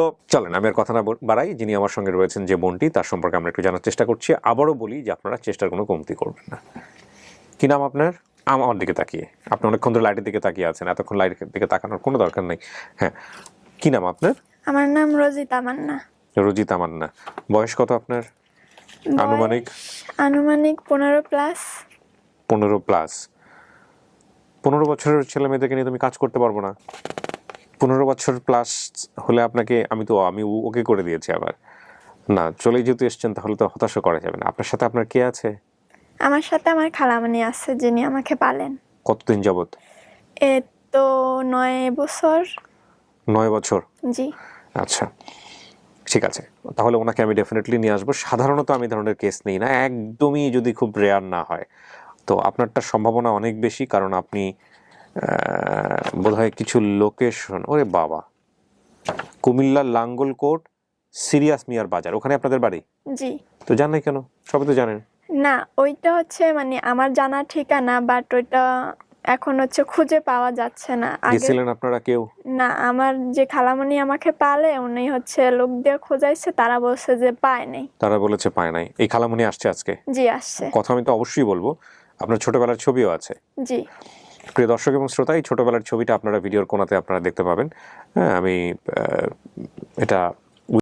তো চলেন আমি আর কথা না বাড়াই। যিনি আমার সঙ্গে রয়েছেন যে বোনটি তার সম্পর্কে আমরা একটু জানার চেষ্টা করছি। আবারও বলি যে আপনারা চেষ্টার কোনো কমতি করবেন না। কি নাম আপনার? আমার দিকে তাকিয়ে। আপনি অনেকক্ষণ ধরে লাইটের দিকে তাকিয়ে আছেন। এতক্ষণ লাইটের দিকে তাকানোর কোনো দরকার নেই। হ্যাঁ। কি নাম আপনার? আমার নাম রোজিতা মান্না রুজি তামান্না বয়স কত আপনার? আনুমানিক? আনুমানিক পনেরো প্লাস। পনেরো প্লাস। পনেরো বছরের ছেলে মেয়েদেরকে নিয়ে তুমি কাজ করতে পারব না। পনেরো বছর প্লাস হলে আপনাকে আমি তো আমি ওকে করে দিয়েছি আবার। না চলেই যেহেতু এসছেন তাহলে তো হতাশা করা যাবে না। আপনার সাথে আপনার কে আছে? আমার সাথে আমার খালামানি আছে যিনি আমাকে পালেন। কতদিন যাবত এ তো নয় বছর। নয় বছর? জি। আচ্ছা ঠিক আছে। তাহলে ওনাকে আমি ডেফিনেটলি নিয়ে আসব। সাধারণত আমি ধরনের কেস নিই না। একদমই যদি খুব রেয়ার না হয় তো আপনারটা সম্ভাবনা অনেক বেশি কারণ আপনি বোধহয় কিছু লোকেশন ওরে বাবা। কুমিল্লার লাঙ্গলকোট সিরিয়াস মিয়ার বাজার। ওখানে আপনাদের বাড়ি? জি। তো জানেন কেন? সবাই তো জানেন। না ওইটা হচ্ছে মানে আমার জানা ঠিকানা বাট ওইটা এখন হচ্ছে খুঁজে পাওয়া যাচ্ছে না। আগে গেছিলেন আপনারা কেউ? না আমার যে খালামণি আমাকে পালে উনি হচ্ছে লোক দিয়ে খোঁজাইছে তারা বলছে যে পায় নাই। তারা বলেছে পায় নাই। এই খালামুনি আসছে আজকে? জি আসছে। কথা আমি তো অবশ্যই বলব। আপনার ছোটবেলার ছবিও আছে। জি। প্রিয় দর্শক এবং শ্রোতা, এই ছোটবেলার ছবিটা আপনারা ভিডিওর কোনাতে আপনারা দেখতে পাবেন। হ্যাঁ আমি এটা